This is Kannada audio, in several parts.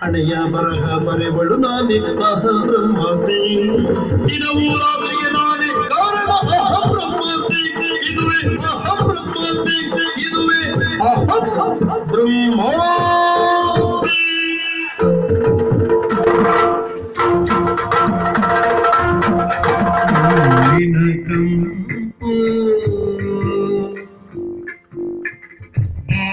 ಹಣೆಯ ಬರಹ ಬರೆವಳು ನಾನೇ ಸಹ ಬ್ರಹ್ಮಾಸ್ತಿ ದಿನವೂ ರಾತ್ರಿಗೆ ನಾನೇ ಕಾರಣ ಅಹ ಬ್ರಹ್ಮಾಸ್ತಿ ಇದುವೇ ಅಹ ಬ್ರಹ್ಮಾಸ್ತಿ ಇದುವೇ ಅಹ ಬ್ರಹ್ಮ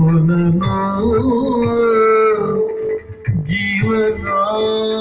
पुनः जीवना